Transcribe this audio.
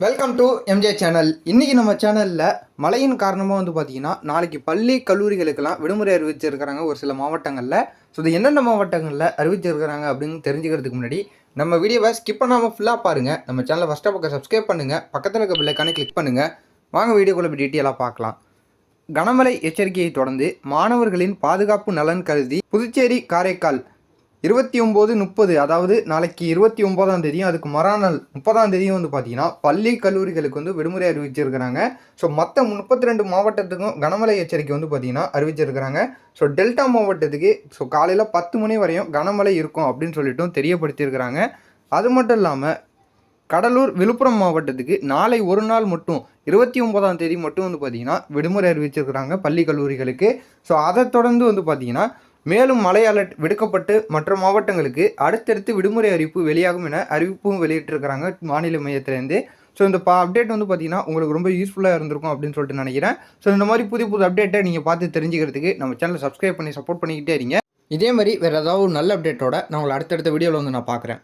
Welcome to MJ channel இன்றைக்கி நம்ம சேனலில் மழையின் காரணமாக வந்து பார்த்தீங்கன்னா நாளைக்கு பள்ளி கல்லூரிகளுக்கெல்லாம் விடுமுறை அறிவிச்சிருக்கிறாங்க ஒரு சில மாவட்டங்களில். ஸோ இது எந்தெந்த மாவட்டங்களில் அறிவிச்சிருக்கிறாங்க அப்படின்னு தெரிஞ்சுக்கிறதுக்கு முன்னாடி நம்ம வீடியோவை ஸ்கிப் பண்ணாமல் ஃபுல்லாக பாருங்கள் நம்ம சேனலை ஃபஸ்ட்டாக பக்கம் சப்ஸ்கிரைப் பண்ணுங்கள் பக்கத்தில் இருக்க பில்லைக்கான கிளிக் பண்ணுங்கள் வாங்க வீடியோக்குள்ள டீட்டெயிலாக பார்க்கலாம். கனமழை எச்சரிக்கையை தொடர்ந்து மாணவர்களின் பாதுகாப்பு நலன் கருதி புதுச்சேரி காரைக்கால் இருபத்தி ஒம்பது முப்பது அதாவது நாளைக்கு இருபத்தி ஒம்போதாம் தேதியும் அதுக்கு மறுநாள் முப்பதாம் தேதியும் வந்து பார்த்தீங்கன்னா பள்ளி கல்லூரிகளுக்கு வந்து விடுமுறை அறிவிச்சிருக்கிறாங்க. ஸோ மற்ற முப்பத்தி ரெண்டு மாவட்டத்துக்கும் கனமழை எச்சரிக்கை வந்து பார்த்தீங்கன்னா அறிவிச்சிருக்கிறாங்க. ஸோ டெல்டா மாவட்டத்துக்கு ஸோ காலையில் பத்து மணி வரையும் கனமழை இருக்கும் அப்படின்னு சொல்லிட்டும் தெரியப்படுத்தியிருக்கிறாங்க. அது மட்டும் இல்லாமல் கடலூர் விழுப்புரம் மாவட்டத்துக்கு நாளை ஒரு நாள் மட்டும் இருபத்தி ஒன்பதாம் தேதி மட்டும் வந்து பார்த்தீங்கன்னா விடுமுறை அறிவிச்சிருக்கிறாங்க பள்ளி கல்லூரிகளுக்கு. ஸோ அதை தொடர்ந்து வந்து பார்த்தீங்கன்னா மேலும் மழை அலர்ட் விடுக்கப்பட்டு மற்ற மாவட்டங்களுக்கு அடுத்தடுத்து விடுமுறை அறிவிப்பு வெளியாகும் என அறிவிப்பும் வெளியிட்டிருக்கிறாங்க மாநில மையத்திலேருந்து. ஸோ இந்த பா அப்டேட் வந்து பார்த்தீங்கன்னா உங்களுக்கு ரொம்ப யூஸ்ஃபுல்லாக இருந்திருக்கும் அப்படின்னு சொல்லிட்டு நினைக்கிறேன். ஸோ இந்த மாதிரி புது புது அப்டேட்டை நீங்கள் பார்த்து தெரிஞ்சுக்கிறதுக்கு நம்ம சேனலை சப்ஸ்கிரைப் பண்ணி சப்போர்ட் பண்ணிக்கிட்டே இருங்க. இதே மாதிரி வேறு ஏதாவது ஒரு நல்ல அப்டேட்டோட நான் உங்களை அடுத்தடுத்த வீடியோவில் வந்து நான் பார்க்குறேன்.